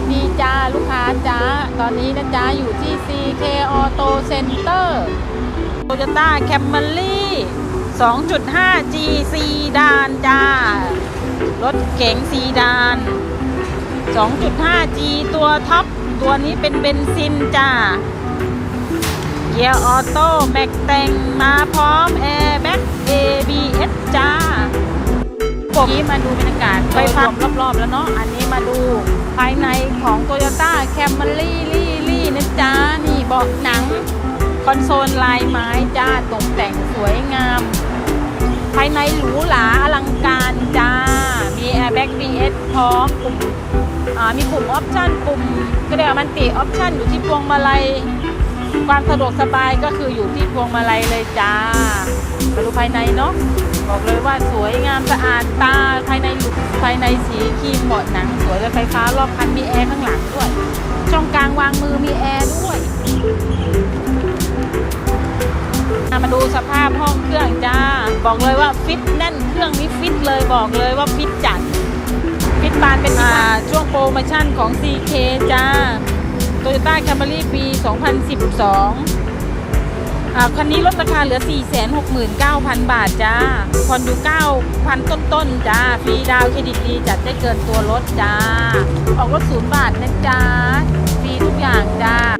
วัสดีจ้าลูกค้าจ้า ตอนนี้นะจ้าอยู่ที่ CK Auto Center Toyota Camry 2.5 G ซีดานจ้า รถเก๋งซีดาน 2.5 G ตัวท็อป ตัวนี้เป็นเบนซินจ้า เกียร์ออโต้แม็กแต่งมาพร้อม ผมนี้มาดูบรรยากาศไปฟังรอบๆ แล้วเนาะ อันนี้มาดูภายในของ Toyota Camry ลี่ลี่นะจ๊ะ นี่เบาะหนัง คอนโซลลายไม้จ้าตกแต่งสวยงาม ภายในหรูหราอลังการจ้า มี Airbag BS พร้อมปุ่มอ่ามีปุ่มออปชั่นปุ่มก็เรียกว่ามันติออปชั่นอยู่ที่พวงมาลัย ความสะดวกสบายก็คืออยู่ที่พวงมาลัยเลยจ้ามาดูภายในเนาะบอกเลยว่าสวยงามสะอาดตาภายในหลุภายในสีครีมเบาะหนัง สวยและไฟฟ้ารอบคันมีแอร์ข้างหลังด้วย ช่องกลางวางมือมีแอร์ด้วยมาดูสภาพห้องเครื่องจ้า บอกเลยว่าฟิตแน่นเครื่องนี้ฟิตเลยบอกเลยว่าฟิตจัดฟิตบานเป็นอ่าช่วงโปรโมชั่นของ CK จ้า Toyota Camry ปี 2012อ่าคันนี้ลดราคาเหลือ 469,000 บาทจ้าผ่อนอยู่ 9,000 ต้นๆ จ้า ฟรีดาวเครดิตดีจัดได้เกินตัวรถจ้า ออกรถศูนย์บาทนะจ้า ฟรีทุกอย่างจ้า